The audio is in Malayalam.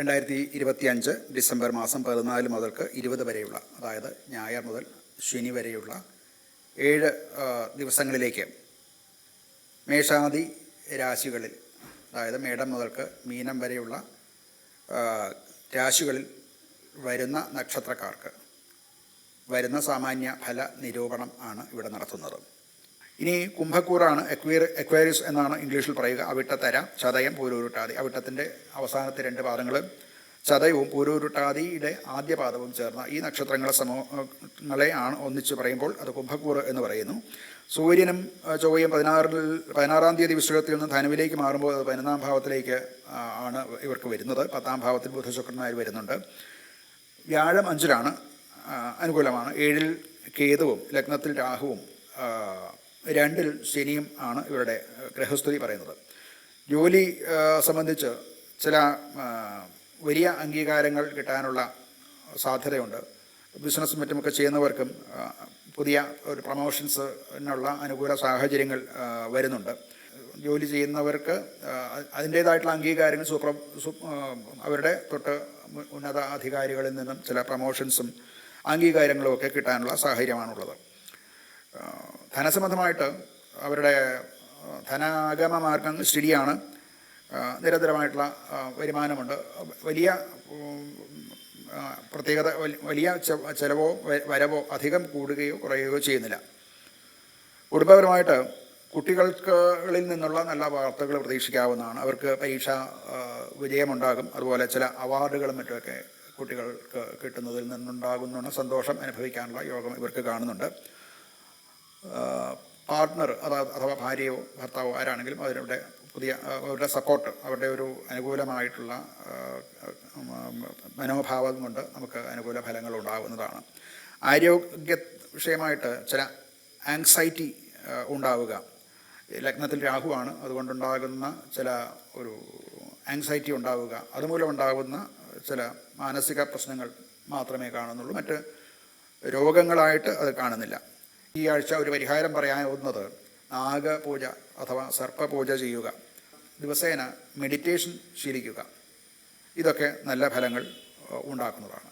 രണ്ടായിരത്തി ഇരുപത്തി അഞ്ച് ഡിസംബർ മാസം പതിനാല് മുതൽക്ക് ഇരുപത് വരെയുള്ള അതായത് ഞായർ മുതൽ ശനി വരെയുള്ള ഏഴ് ദിവസങ്ങളിലേക്ക് മേഷാദി രാശികളിൽ അതായത് മേടം മുതൽക്ക് മീനം വരെയുള്ള രാശികളിൽ വരുന്ന നക്ഷത്രക്കാർക്ക് വരുന്ന സാമാന്യ ഫല നിരൂപണം ആണ് ഇവിടെ നടത്തുന്നത്. ഇനി കുംഭക്കൂറാണ് എക്വയർ എക്വയറിസ് എന്നാണ് ഇംഗ്ലീഷിൽ പറയുക. അവിട്ടത്തര ചതയം പൂരൂരുട്ടാതി. അവിട്ടത്തിന്റെ അവസാനത്തെ രണ്ട് പാദങ്ങൾ ചതയവും പൂരൂരുട്ടാതിയുടെ ആദ്യ പാദവും ചേർന്ന ഈ നക്ഷത്രങ്ങളെ സമൂഹങ്ങളെ ആണ് ഒന്നിച്ച് പറയുമ്പോൾ അത് കുംഭക്കൂറ് എന്ന് പറയുന്നു. സൂര്യനും ചൊവ്വയും പതിനാറിൽ പതിനാറാം തീയതി വിശ്വത്തിൽ നിന്ന് ധനുവിലേക്ക് മാറുമ്പോൾ അത് പതിനൊന്നാം ഭാവത്തിലേക്ക് ആണ് ഇവർക്ക് വരുന്നത്. പത്താം ഭാവത്തിൽ ബുധശുക്രന്മാർ വരുന്നുണ്ട്. വ്യാഴം അഞ്ചിലാണ് അനുകൂലമാണ്. ഏഴിൽ കേതുവും ലഗ്നത്തിൽ രാഹുവും രണ്ടിൽ ശനിയും ആണ് ഇവരുടെ ഗ്രഹസ്ഥിതി പറയുന്നത്. ജോലി സംബന്ധിച്ച് ചില വലിയ അംഗീകാരങ്ങൾ കിട്ടാനുള്ള സാധ്യതയുണ്ട്. ബിസിനസ് മറ്റുമൊക്കെ ചെയ്യുന്നവർക്കും പുതിയ ഒരു പ്രമോഷൻസിനുള്ള അനുകൂല സാഹചര്യങ്ങൾ വരുന്നുണ്ട്. ജോലി ചെയ്യുന്നവർക്ക് അതിന്റേതായിട്ടുള്ള അംഗീകാരങ്ങൾ സൂപ്ര അവരുടെ തൊട്ട് ഉന്നത അധികാരികളിൽ നിന്നും ചില പ്രമോഷൻസും അംഗീകാരങ്ങളും ഒക്കെ കിട്ടാനുള്ള സാഹചര്യമാണുള്ളത്. ധനസംബന്ധമായിട്ട് അവരുടെ ധനാഗമ മാർഗം ശരിയാണ്. നിരന്തരമായിട്ടുള്ള വരുമാനമുണ്ട്. വലിയ പ്രത്യേകത വലിയ ചെലവോ വരവോ അധികം കൂടുകയോ കുറയുകയോ ചെയ്യുന്നില്ല. കുടുംബപരമായിട്ട് കുട്ടികൾക്കളിൽ നിന്നുള്ള നല്ല വാർത്തകൾ പ്രതീക്ഷിക്കാവുന്നതാണ്. അവർക്ക് പരീക്ഷ വിജയമുണ്ടാകും. അതുപോലെ ചില അവാർഡുകളും മറ്റുമൊക്കെ കുട്ടികൾക്ക് കിട്ടുന്നതിൽ നിന്നുണ്ടാകുന്ന സന്തോഷം അനുഭവിക്കാനുള്ള യോഗം ഇവർക്ക് കാണുന്നുണ്ട്. പാർട്ട്ണർ അഥവാ ഭാര്യയോ ഭർത്താവോ ആരാണെങ്കിലും അവരുടെ പുതിയ അവരുടെ സപ്പോർട്ട് അവരുടെ ഒരു അനുകൂലമായിട്ടുള്ള മനോഭാവം കൊണ്ട് നമുക്ക് അനുകൂല ഫലങ്ങൾ ഉണ്ടാകുന്നതാണ്. ആരോഗ്യ വിഷയമായിട്ട് ചില ആങ്സൈറ്റി ഉണ്ടാവുക. ലഗ്നത്തിൽ രാഹുവാണ് അതുകൊണ്ടുണ്ടാകുന്ന ചില ഒരു ആങ്സൈറ്റി ഉണ്ടാവുക. അതുമൂലം ഉണ്ടാകുന്ന ചില മാനസിക പ്രശ്നങ്ങൾ മാത്രമേ കാണുന്നുള്ളൂ. മറ്റ് രോഗങ്ങളായിട്ട് അത് കാണുന്നില്ല. ഈ ആഴ്ച ഒരു പരിഹാരം പറയാവുന്നത് നാഗപൂജ അഥവാ സർപ്പപൂജ ചെയ്യുക. ദിവസേന മെഡിറ്റേഷൻ ശീലിക്കുക. ഇതൊക്കെ നല്ല ഫലങ്ങൾ ഉണ്ടാക്കുന്നതാണ്.